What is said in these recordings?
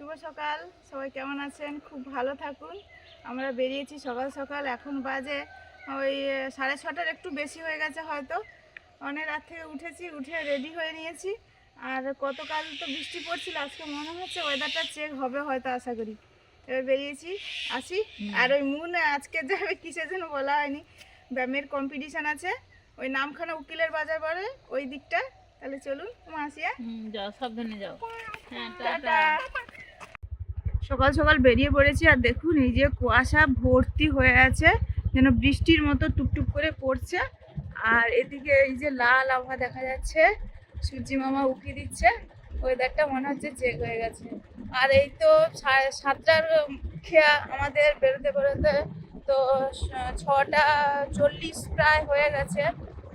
শুভ সকাল। সবাই কেমন আছেন? খুব ভালো থাকুন। আমরা বেরিয়েছি সকাল সকাল। এখন বাজে ওই সাড়ে ছটার একটু বেশি হয়ে গেছে হয়তো। অনেক রাত থেকে উঠেছি উঠে রেডি হয়ে নিয়েছি। আর গতকাল তো বৃষ্টি পড়ছিল আজকে মনে হচ্ছে ওয়েদারটা চেক হবে হয়তো আশা করি। এবার বেরিয়েছি আসি। আর ওই মুন আজকে যাবে কিসের জন্য বলা হয়নি ব্যায়ামের কম্পিটিশান আছে। ওই নামখানা উকিলের বাজার বলে ওই দিকটা। তাহলে চলুন মাসিয়া হুম, যাও সাবধানে যাও। হ্যাঁ টাটা। সকাল সকাল বেরিয়ে পড়েছি আর দেখুন এই যে কুয়াশা ভর্তি হয়ে আছে, যেন বৃষ্টির মতো টুকটুক করে পড়ছে। আর এদিকে এই যে লাল আবহাওয়া দেখা যাচ্ছে, সূর্যি মামা উকি দিচ্ছে ওয়েদারটা মনে হচ্ছে চেক হয়ে গেছে। আর এই তো সাতটার খেয়া আমাদের বেরোতে বেরোতে তো ছটা চল্লিশ প্রায় হয়ে গেছে।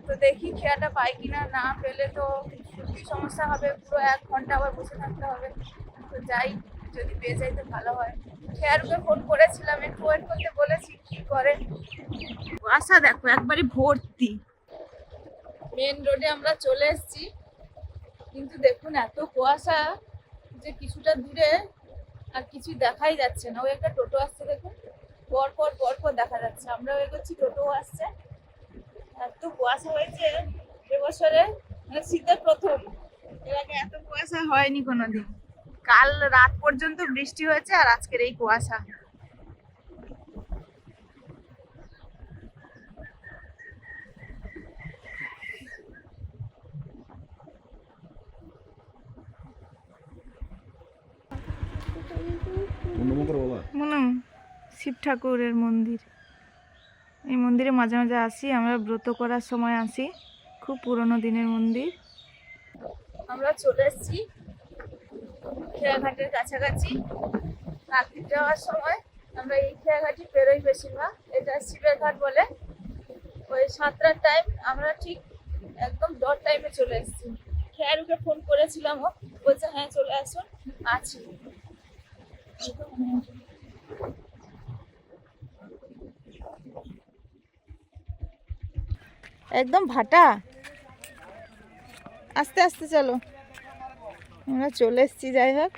তো দেখি খেয়াটা পাই কিনা, না পেলে তো সমস্যা হবে, পুরো এক ঘণ্টা আবার বসে থাকতে হবে। তো যাই। যদি পেয়ে যাই তো ভালো হয়। খেয়ারকে ফোন করেছিলাম একটু ওয়েট করতে বলেছি কি করে? কুয়াশা দেখো একবারে ভর্তি। মেন রোডে আমরা চলে এসেছি। কিন্তু দেখুন এত কুয়াশা যে কিছুটা দূরে আর কিছু দেখাই যাচ্ছে না। ওই একটা টোটো আসছে দেখুন। পর পর পর পর দেখা যাচ্ছে। আমরাও এগোচ্ছি টোটো আসছে। এত কুয়াশা হয়েছে এবছরে। মানে শীতের প্রথম। এর আগে এত কুয়াশা হয়নি কোনোদিন। কাল রাত পর্যন্ত বৃষ্টি হয়েছে আর আজকের এই কুয়াশা। মনে শিব ঠাকুরের মন্দির। এই মন্দিরে মাঝে মাঝে আসি আমরা ব্রত করার সময় আসি। খুব পুরনো দিনের মন্দির। আমরা চলে এসেছি খেয়াঘাটের কাছাকাছি। রাত্রি যাওয়ার সময় আমরা এই খেয়াঘাটি পেরোই বেশিরভাগ। এটা শিবের ঘাট বলে। ওই সাতটার টাইম আমরা ঠিক একদম দশ টাইমে চলে এসেছি। খেয়ারুকে ফোন করেছিলাম ও। বলছে হ্যাঁ চলে আসুন আছি। একদম ভাটা। আস্তে আস্তে চলো। আমরা চলে এসেছি, যাই হোক।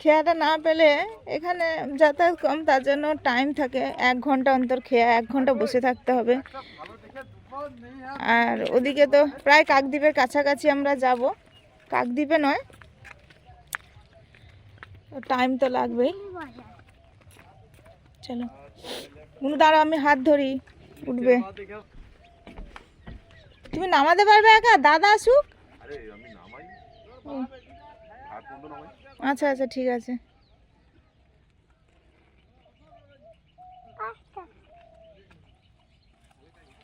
খেয়াটা না পেলে এখানে যাতায়াত কম, তার জন্য টাইম থাকে। এক ঘণ্টা অন্তর খেয়া, এক ঘণ্টা বসে থাকতে হবে। আর ওদিকে তো প্রায় কাকদ্বীপের কাছাকাছি আমরা যাব। কাকদ্বীপে নয় টাইম তো লাগবেই। চলো। কোনো দাঁড়াও, আমি হাত ধরি। উঠবে। তুমি নামাতে পারবে একা? দাদা আসুক আরে আমি নামাই ও, আর কোন নামাই আচ্ছা আচ্ছা ঠিক আছে।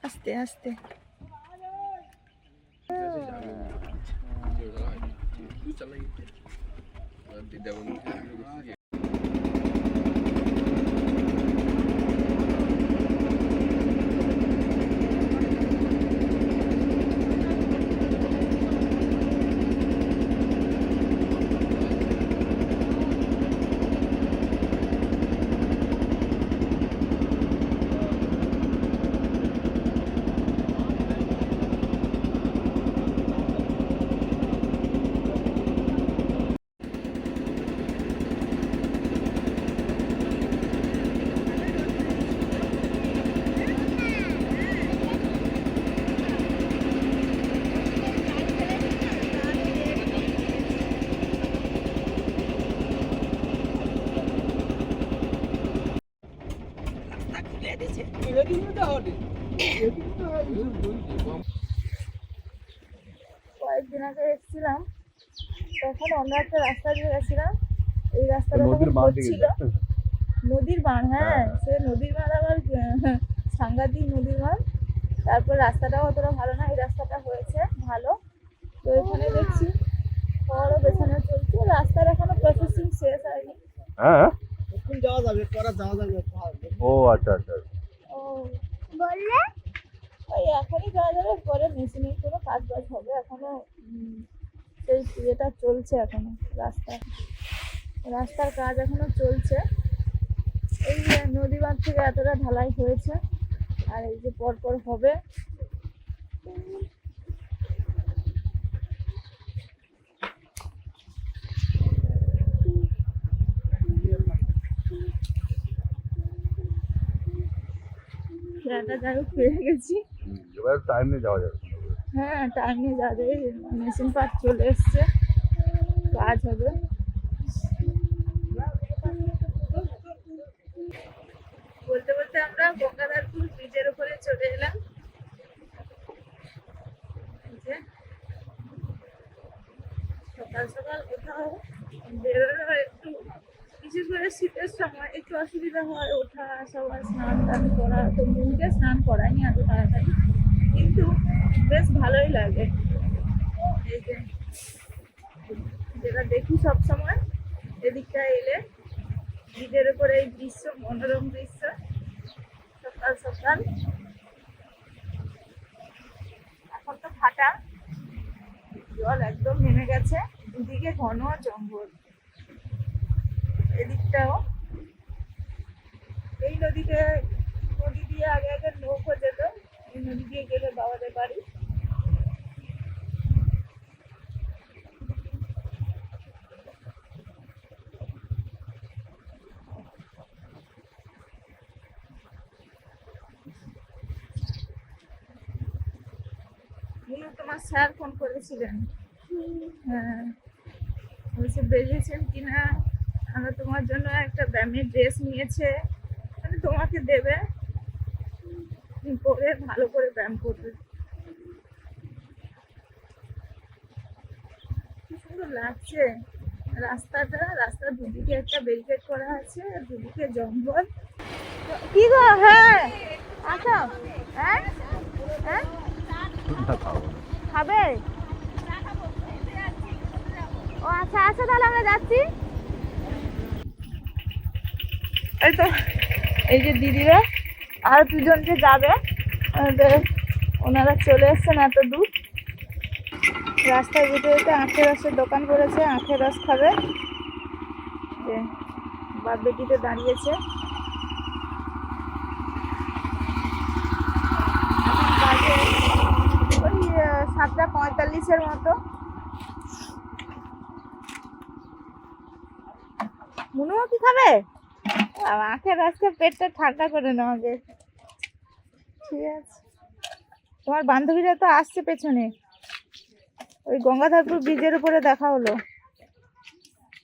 আস্তে আস্তে। তুই কয়েকদিন আগে এসেছিলাম তখন অন্য একটা রাস্তা দিয়ে গেছিলাম। এই রাস্তাটা হচ্ছিল। নদীর বাঁধ হ্যাঁ সে নদীর বাঁধ আবার সাংঘাতিক নদীর বাঁধ। তারপর রাস্তাটাও অতটা ভালো না এই রাস্তাটা হয়েছে ভালো। তো এখানে দেখছি খড়ও বেছানো চলছে। রাস্তার এখনও প্রসেসিং শেষ হয়নি। হ্যাঁ? যাওয়া যাবে করা যাওয়া যাবে ও আচ্ছা আচ্ছা। ও বললে? ওই এখনই যাওয়া যাবে, পরে মেশিনের কোনো কাজ বাজ হবে এখনও সেই ইয়েটা চলছে এখনও, রাস্তা। রাস্তার কাজ এখনও চলছে। এই নদী বাঁধ থেকে এতটা ঢালাই হয়েছে, আর এই যে পরপর হবে। যাই হোক পেয়ে গেছি। এবার টাইম নিয়ে যাওয়া যাবে। হ্যাঁ টাইম নিয়ে যাবে। মেশিন পার্ট চলে এসছে। কাজ হবে। বলতে বলতে আমরা গঙ্গাধারপুর ব্রিজের উপরে চলে এলাম। সকাল সকাল কোথাও বেরোনো একটু, বিশেষ করে শীতের সময় একটু অসুবিধা হয়, ওঠা সবার স্নান টান করা। তো মুখে স্নান করায়নি এত তাড়াতাড়ি। কিন্তু বেশ ভালোই লাগে। এই যে, যেটা দেখি সব সময়, এদিকটা এলে ব্রিজের উপরে এই দৃশ্য, মনোরম দৃশ্য, সকাল সকাল। এখন তো ফাটা, জল একদম নেমে গেছে দুদিকে ঘন জঙ্গল। এদিকটাও। এই নদীতে নদী দিয়ে আগে আগে নৌকো যেত নদী দিয়ে গেলে বাবাদের বাড়ি। তোমার স্যার ফোন করেছিলেন? হ্যাঁ। বলছে, বেরিয়েছেন কিনা আমরা তোমার জন্য একটা ব্যায়ামের ড্রেস নিয়েছে। মানে তোমাকে দেবে। পরে ভালো করে ব্যায়াম করবে। কি সুন্দর লাগছে। রাস্তাটা রাস্তার দুদিকে একটা ব্যারিকেড করা আছে আর দুদিকে জঙ্গল। কি গো হ্যাঁ আসো হ্যাঁ? হ্যাঁ? খাবে? ও আচ্ছা আচ্ছা তাহলে আমরা যাচ্ছি। এই তো এই যে দিদিরা আর দুজন যে যাবে আমাদের ওনারা চলে এসছেন এত দূর রাস্তায় যেতে যেতে আখের রসের দোকান করেছে, আখের রস খাবে। যে বাপ বেটিতে দাঁড়িয়েছে। ওই সাতটা পঁয়তাল্লিশের মতো। মুনুও কি খাবে? আখের আজকে পেটটা ঠান্ডা করে নাও আগে ঠিক আছে। তোমার বান্ধবীরা তো আসছে পেছনে। ওই গঙ্গাধরপুর ব্রিজের উপরে দেখা হলো।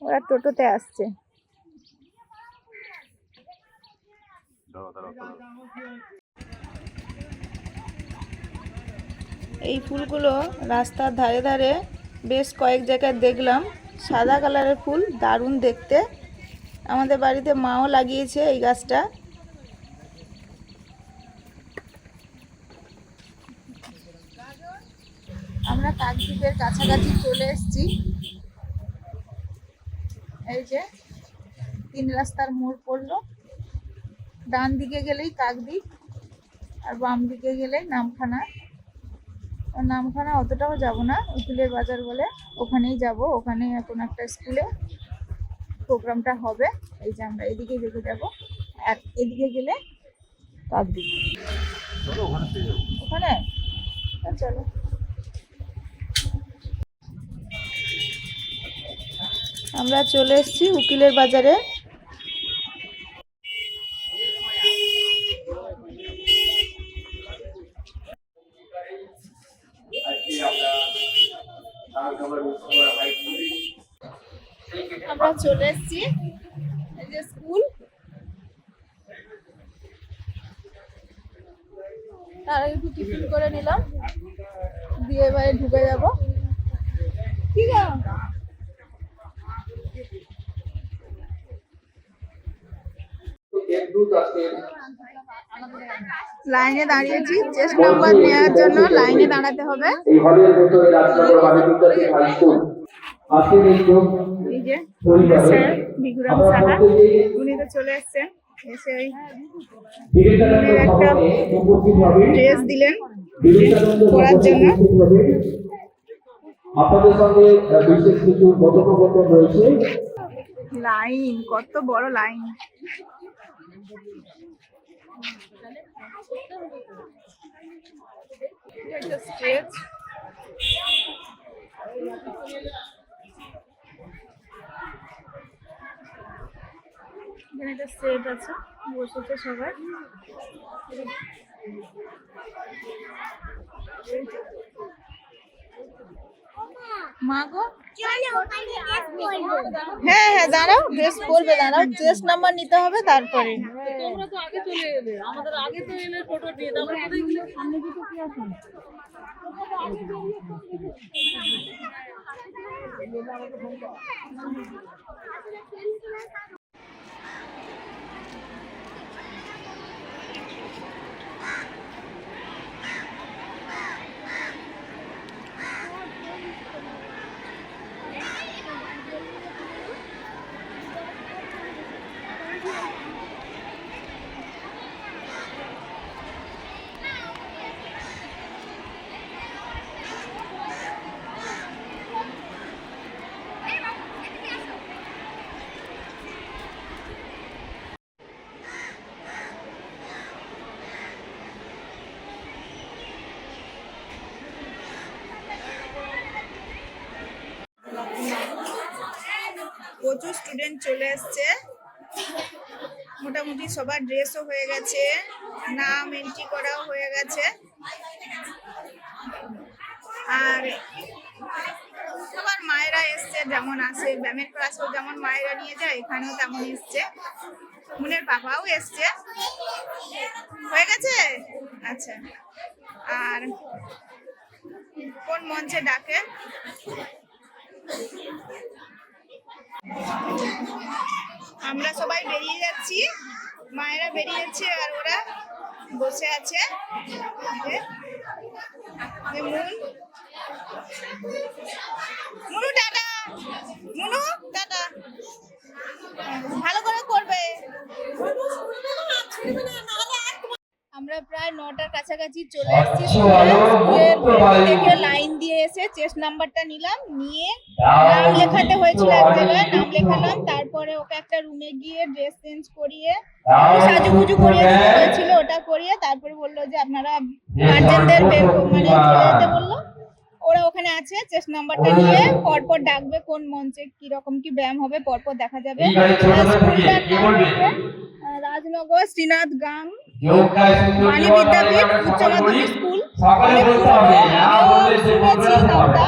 ওরা টোটোতে আসছে। এই ফুলগুলো রাস্তার ধারে ধারে বেশ কয়েক জায়গায় দেখলাম। সাদা কালারের ফুল দারুণ দেখতে। আমাদের বাড়িতে মাও লাগিয়েছে এই গাছটা। আমরা কাকদ্বীপের কাছাকাছি চলে এসেছি। এই যে তিন রাস্তার মোড় পড়ল। ডান দিকে গেলেই কাকদ্বীপ আর বাম দিকে গেলে নামখানা। আর নামখানা অতটাও যাব না উকিলের বাজার বলে ওখানেই যাব। ওখানে এখন একটা স্কুলে প্রোগ্রামটা হবে। এই যে আমরা এদিকে দেখে যাব। আর এদিকে গেলে কাকদ্বীপ। ওখানে? চলো। আমরা চলে এসেছি উকিলের বাজারে। আমরা চলে এসেছি। স্কুল। তার আগে একটু টিফিন করে নিলাম। দিয়ে এবারে ঢুকে যাব। ঠিক আছে লাইনে দাঁড়িয়েছি চেস্ট নাম্বার নেওয়ার জন্য লাইনে দাঁড়াতে হবে। এই হলের ভেতরে রাজনগর বালিবিদ্যাপীঠ হাই স্কুল। আজকের এই এই যে স্যার বিগুরাম সাহা উনি তো চলে এসছেন এসে ওই একটা ড্রেস দিলেন পড়ার জন্য। আপনাদের সঙ্গে বিশেষ কিছু কথোপকথন রয়েছে? লাইন কত বড় লাইন। একটা স্টেজ এখানে একটা সেট আছে বসেছে সবাই হ্যাঁ হ্যাঁ দাঁড়াও ড্রেস পরবে দাঁড়াও ড্রেস নাম্বার নিতে হবে তারপরে। তোমরা তো আগে চলে এলে আমাদের স্টুডেন্ট চলে এসছে মোটামুটি সবার ড্রেসও হয়ে গেছে, নাম এন্ট্রি করাও হয়ে গেছে। আর সবার মায়েরা এসছে, যেমন আসে ব্যায়ামের ক্লাসেও যেমন মায়েরা নিয়ে যায়, এখানেও তেমন এসছে। মুনের বাবাও এসছে। হয়ে গেছে? আচ্ছা। আর কোন মঞ্চে ডাকে? আমরা সবাই বেরিয়ে যাচ্ছি। মায়েরা বেরিয়ে যাচ্ছে আর ওরা বসে আছে। মুনু, টাটা। মুনু, টাটা। ভালো করে করবে। প্রায় নটার কাছাকাছি চলে এসেছি থেকে লাইন দিয়ে এসে চেস্ট নাম্বারটা নিলাম নিয়ে নাম লেখাতে হয়েছিল এক জায়গায় নাম লেখালাম। তারপরে ওকে একটা রুমে গিয়ে ড্রেস চেঞ্জ করিয়ে সাজুগুজু করিয়ে দিতে হয়েছিল ওটা করিয়ে তারপরে বলল যে আপনারা গার্জেনদের মানে চলে যেতে বলল। ওরা ওখানে আছে চেস্ট নাম্বারটা নিয়ে পরপর ডাকবে কোন মঞ্চে কি রকম কি ব্যায়াম হবে পরপর দেখা যাবে। রাজনগর শ্রীনাথ গাম যোগটায় সুন্দর বাণী জীবন বিদ্যাপীঠ উচ্চ মাধ্যমিক স্কুল। অনেক পুরনো, হবে না আগেও বললে সে শুনেছি নামটা।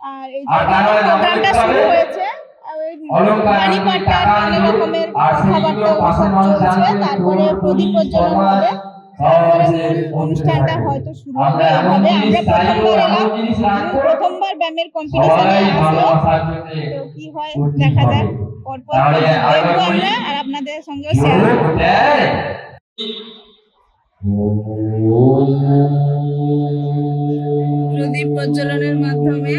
আর এই যে আর তাহলে নাম প্রোগ্রামটা শুরু হয়েছে আর ওই অলংকার বাণী আমি পাঠটা টাকা অনেক রকমের কথাবার্তা ওসব চলছে তারপরে প্রদীপ প্রজ্বলন হবে। অনুষ্ঠানটা হয়তো শুরু হবে আমরা প্রথমবার এমন এলাম প্রথমবার ব্যায়ামের কম্পিটিশনে আসলো। তো কি হয় দেখা যাক। পরপর দেখব আমরা আর আপনাদের সঙ্গে শেয়ার? প্রদীপ প্রজ্বলনের মাধ্যমে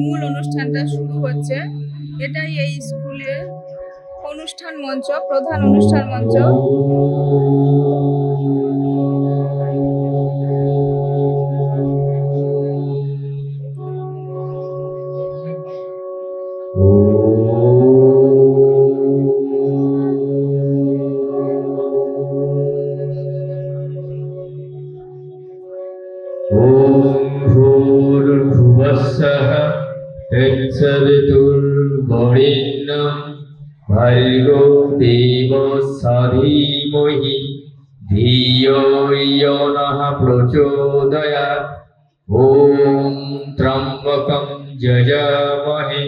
মূল অনুষ্ঠানটা শুরু হচ্ছে। এটাই এই স্কুলের অনুষ্ঠান মঞ্চ, প্রধান অনুষ্ঠান মঞ্চ। ॐ भूर्भुवस्सः तत्सवितुर्वरिण्यं भर्गो देवो सधीमहि धियो यो नः प्रचोदयात् ॐ त्र्यम्बकं जजामहे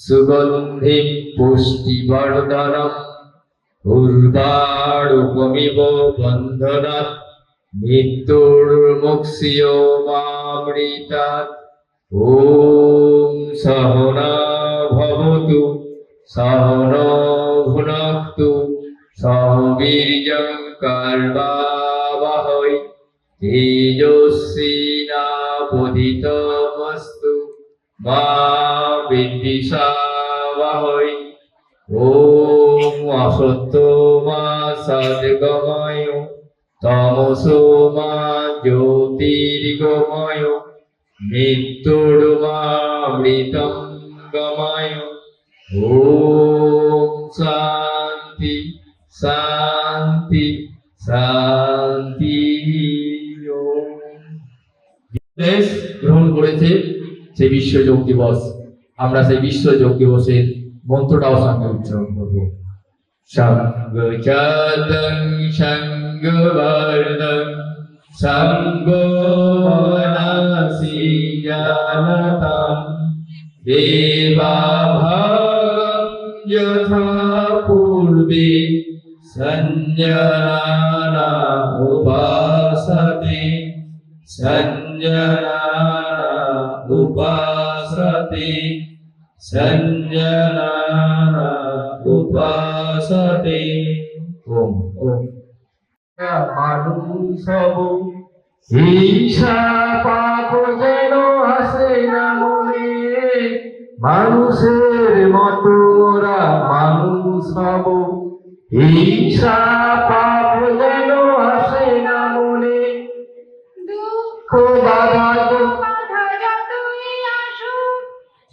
सुगन्धिं पुष्टिवर्धनम् उर्वारुकमिव बन्धनात् মৃত্যুর্মুক্ষিয় মামৃতাৎ। ওম সহনা সহন ভুনক্তু সহ বীর্যং কার্বাবহৈ তেজস্বিনাপতিতমস্তু মা বিদ্বিষাবহৈ। ওম অসত্য মা সদ্গময় তমসো মা জ্যোতির্গময় মৃত্যুর গময়। ওম শান্তি শান্তি শান্তি। দেশ গ্রহণ করেছে সেই বিশ্ব যোগ দিবস। আমরা সেই বিশ্ব যোগ দিবসের মন্ত্রটাও সঙ্গে উচ্চারণ করব। सङ्गजातं सङ्गवर्धं सङ्गो मनसि जानताम् देवाभागं यथा पूर्वे सञ्जनाना उपासते सञ्जनाना उपासते উপাসতে। ওম ওম। সব হিংসা পাপ যেন আসে না মনে। মানুষের মতো ওরা মানুষ হব হিংসা পাপ যেন আসে না মনে। দুঃখ বাধা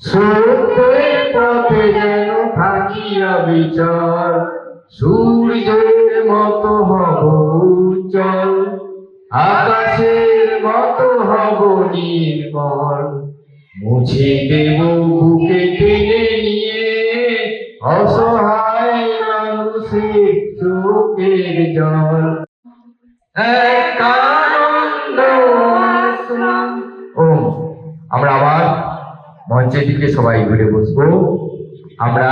সত্যের পথে থাকিয়া বিচার। সূর্যের মতো হব উজ্জ্বল, আকাশের মতো হব নির্মল। মুছে দেব বুকে টেনে নিয়ে, অসহায় মানুষের চোখের জল। আমরা আবার মঞ্চের দিকে সবাই ঘুরে বসবো। আমরা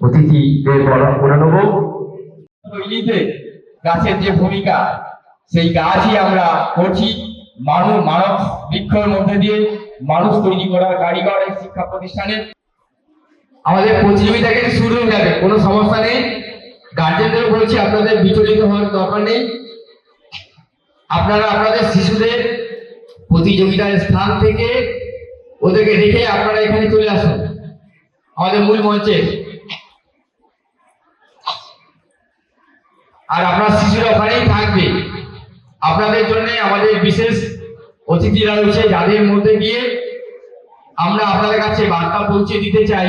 অতিথিদের বরণ করে নেব। তৈরিতে গাছের যে ভূমিকা, সেই গাছই আমরা করছি। মানব মানব বৃক্ষের মধ্যে দিয়ে মানুষ তৈরি করার কারিগর এই শিক্ষা প্রতিষ্ঠানে। আমাদের প্রতিযোগিতা কিন্তু শুরু হয়ে যাবে, কোনো সমস্যা নেই। গার্জেনদের বলছি, আপনাদের বিচলিত হওয়ার দরকার নেই। আপনারা আপনাদের শিশুদের প্রতিযোগিতার স্থান থেকে ওদেরকে রেখে আপনারা এখানে চলে আসুন। আমাদের মূল মঞ্চে আর আপনার শিশুরা ওখানেই থাকবে। আপনাদের জন্য আমাদের বিশেষ অতিথিরা রয়েছে, যাদের মধ্যে গিয়ে আমরা আপনাদের কাছে বার্তা পৌঁছে দিতে চাই।